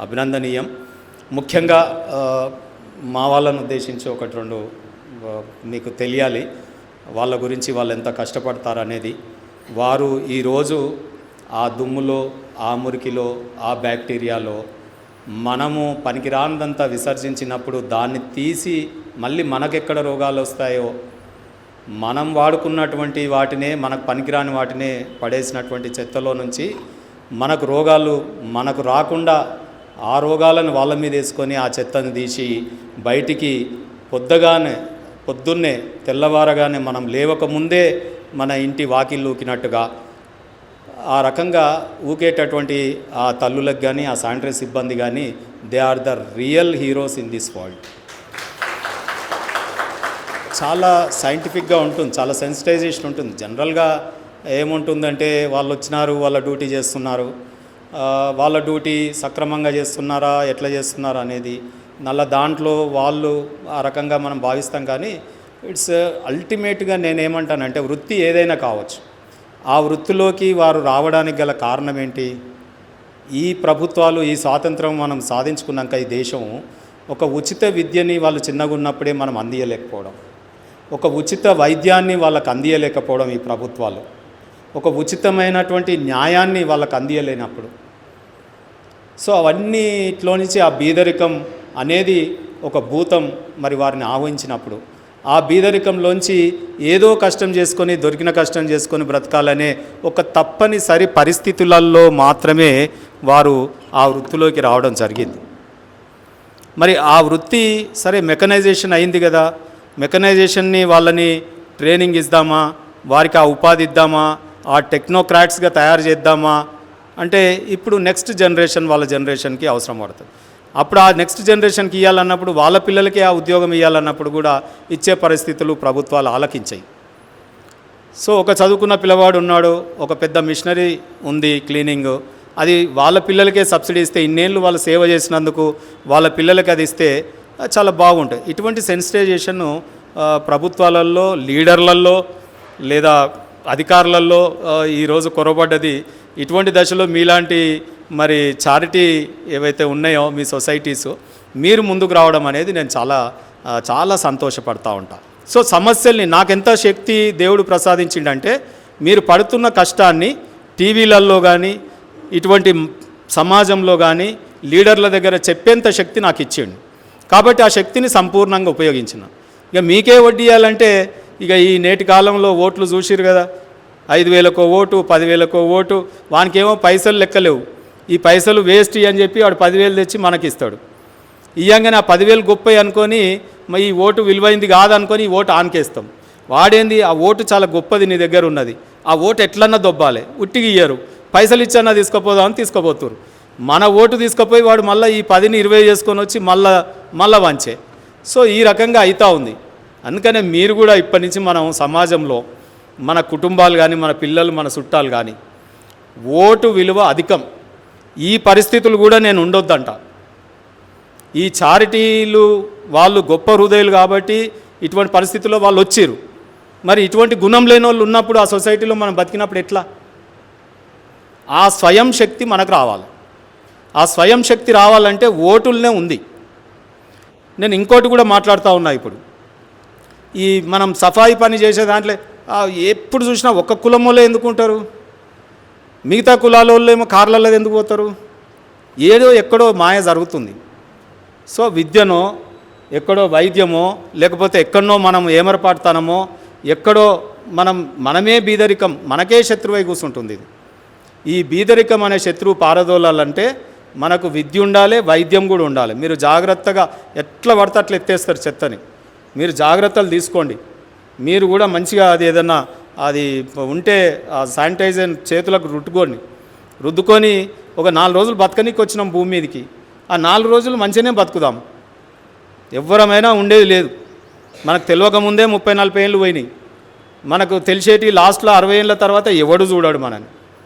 అభినందనీయం. ముఖ్యంగా మా వాళ్ళను ఉద్దేశించి ఒకటి రెండు మీకు తెలియాలి. వాళ్ళ గురించి వాళ్ళు ఎంత కష్టపడతారనేది. వారు ఈరోజు ఆ దుమ్ములో ఆ మురికిలో ఆ బ్యాక్టీరియాలో మనము పనికిరానిదంతా విసర్జించినప్పుడు దాన్ని తీసి మళ్ళీ మనకెక్కడ రోగాలు వస్తాయో మనం వాడుకున్నటువంటి వాటినే మనకు పనికిరాని వాటినే పడేసినటువంటి చెత్తలో నుంచి మనకు రోగాలు మనకు రాకుండా ఆ రోగాలను వాళ్ళ మీద వేసుకొని ఆ చెత్తను తీసి బయటికి పొద్దుగానే పొద్దున్నే తెల్లవారగానే మనం లేవకముందే మన ఇంటి వాకిళ్ళు ఊకినట్టుగా ఆ రకంగా ఊకేటటువంటి ఆ తల్లులకు కానీ ఆ శానిటరీ సిబ్బంది కానీ they are the real heroes in this world. చాలా సైంటిఫిక్గా ఉంటుంది చాలా సెన్సిటైజేషన్ ఉంటుంది. జనరల్గా ఏముంటుందంటే వాళ్ళు వచ్చినారు వాళ్ళ డ్యూటీ చేస్తున్నారు. వాళ్ళ డ్యూటీ సక్రమంగా చేస్తున్నారా ఎట్లా చేస్తున్నారా అనేది నల్ల దాంట్లో వాళ్ళు ఆ రకంగా మనం భావిస్తాం కానీ ఇట్స్ అల్టిమేట్గా నేనేమంటానంటే వృత్తి ఏదైనా కావచ్చు. ఆ వృత్తిలోకి వారు రావడానికి గల కారణం ఏంటి? ఈ ప్రభుత్వాలు ఈ స్వాతంత్రం మనం సాధించుకున్నాక ఈ దేశం ఒక ఉచిత విద్యని వాళ్ళు చిన్నగా ఉన్నప్పుడే మనం అందియలేకపోవడం ఒక ఉచిత వైద్యాన్ని వాళ్ళకు అందియలేకపోవడం ఈ ప్రభుత్వాలు ఒక ఉచితమైనటువంటి న్యాయాన్ని వాళ్ళకు అందియలేనప్పుడు సో అవన్నీట్లో నుంచి ఆ బీదరికం అనేది ఒక భూతం మరి వారిని ఆహ్వానించినప్పుడు ఆ బీదరికంలోంచి ఏదో కష్టం చేసుకొని దొరికిన కష్టం చేసుకొని బ్రతకాలనే ఒక తప్పనిసరి పరిస్థితులలో మాత్రమే వారు ఆ వృత్తిలోకి రావడం జరిగింది. మరి ఆ వృత్తి సరే మెకనైజేషన్ అయింది కదా మెకనైజేషన్ని వాళ్ళని ట్రైనింగ్ ఇద్దామా వారికి ఆ ఉపాధి ఇద్దామా ఆ టెక్నోక్రాట్స్గా తయారు చేద్దామా అంటే ఇప్పుడు నెక్స్ట్ జనరేషన్ వాళ్ళ జనరేషన్కి అవసరం పడుతుంది. అప్పుడు ఆ నెక్స్ట్ జనరేషన్కి ఇవ్వాలన్నప్పుడు వాళ్ళ పిల్లలకి ఆ ఉద్యోగం ఇవ్వాలన్నప్పుడు కూడా ఇచ్చే పరిస్థితులు ప్రభుత్వాలు ఆలకించాయి. సో ఒక చదువుకున్న పిల్లవాడు ఉన్నాడు ఒక పెద్ద మిషనరీ ఉంది క్లీనింగ్ అది వాళ్ళ పిల్లలకే సబ్సిడీ ఇస్తే ఇన్నేళ్ళు వాళ్ళు సేవ చేసినందుకు వాళ్ళ పిల్లలకి అది ఇస్తే చాలా బాగుంటుంది. ఇటువంటి సెన్సిటైజేషన్ ప్రభుత్వాలలో లీడర్లలో లేదా అధికారులలో ఈరోజు కొరబడ్డది. ఇటువంటి దశలో మీలాంటి మరి చారిటీ ఏవైతే ఉన్నాయో మీ సొసైటీస్ మీరు ముందుకు రావడం అనేది నేను చాలా చాలా సంతోషపడతా ఉంటా. సో సమస్యల్ని నాకెంత శక్తి దేవుడు ప్రసాదించిండంటే మీరు పడుతున్న కష్టాన్ని టీవీలలో కానీ ఇటువంటి సమాజంలో కానీ లీడర్ల దగ్గర చెప్పేంత శక్తి నాకు ఇచ్చిండు కాబట్టి ఆ శక్తిని సంపూర్ణంగా ఉపయోగించిన. ఇక మీకే వడ్డీ ఇవ్వాలంటే ఇక ఈ నేటి కాలంలో ఓట్లు చూసిరు కదా. ఐదు వేలకో ఓటు పదివేలకో ఓటు వానికేమో పైసలు లెక్కలేవు. ఈ పైసలు వేస్ట్ అని చెప్పి వాడు పదివేలు తెచ్చి మనకి ఇస్తాడు ఇయ్యంగానే ఆ పదివేలు గొప్ప అనుకొని ఈ ఓటు విలువైంది కాదనుకొని ఈ ఓటు ఆన్కేస్తాం. వాడేంది? ఆ ఓటు చాలా గొప్పది నీ దగ్గర ఉన్నది. ఆ ఓటు ఎట్లన్నా దొబ్బాలి. ఉట్టికి ఇయ్యరు. పైసలు ఇచ్చన్నా తీసుకుపోదామని తీసుకుపోతురు మన ఓటు తీసుకుపోయి వాడు మళ్ళీ ఈ పదిని ఇరవై చేసుకొని వచ్చి మళ్ళా మళ్ళా వంచే. సో ఈ రకంగా అవుతా ఉంది. అందుకనే మీరు కూడా ఇప్పటి నుంచి మనం సమాజంలో మన కుటుంబాలు కానీ మన పిల్లలు మన చుట్టాలు కానీ ఓటు విలువ అధికం. ఈ పరిస్థితులు కూడా నేను ఉండొద్దంట. ఈ చారిటీలు వాళ్ళు గొప్ప హృదయాలు కాబట్టి ఇటువంటి పరిస్థితుల్లో వాళ్ళు వచ్చారు. మరి ఇటువంటి గుణం లేని వాళ్ళు ఉన్నప్పుడు ఆ సొసైటీలో మనం బతికినప్పుడు ఎట్లా? ఆ స్వయం శక్తి మనకు రావాలి. ఆ స్వయం శక్తి రావాలంటే ఓటుల్నే ఉంది. నేను ఇంకోటి కూడా మాట్లాడుతూ ఉన్నా ఇప్పుడు. ఈ మనం సఫాయి పని చేసే దాంట్లో ఎప్పుడు చూసినా ఒక్క కులం వాళ్ళే ఎందుకు ఉంటారు? మిగతా కులాల వాళ్ళు ఏమో కార్లలో ఎందుకు పోతారు? ఏదో ఎక్కడో మాయ జరుగుతుంది. సో విద్యనో ఎక్కడో వైద్యమో లేకపోతే ఎక్కడనో మనం ఏమరపాడుతానమో ఎక్కడో మనం మనమే బీదరికం మనకే శత్రువై కూర్చుంటుంది ఇది. ఈ బీదరికం అనే శత్రువు పారదోలాలంటే మనకు విద్య ఉండాలి వైద్యం కూడా ఉండాలి. మీరు జాగ్రత్తగా ఎట్లా పడితే అట్లా ఎత్తేస్తారు చెత్తని. మీరు జాగ్రత్తలు తీసుకోండి. మీరు కూడా మంచిగా అది ఏదన్నా అది ఉంటే ఆ శానిటైజర్ చేతులకు రుట్టుకొని రుద్దుకొని ఒక నాలుగు రోజులు బతకనికి వచ్చినాం భూమి మీదకి. ఆ నాలుగు రోజులు మంచిగానే బతుకుదాం. ఎవ్వరమైనా ఉండేది లేదు. మనకు తెలియక ముందే ముప్పై నలభై ఏళ్ళు పోయినాయి. మనకు తెలిసేటి లాస్ట్లో అరవై ఏళ్ళ తర్వాత ఎవడు చూడాడు మనని.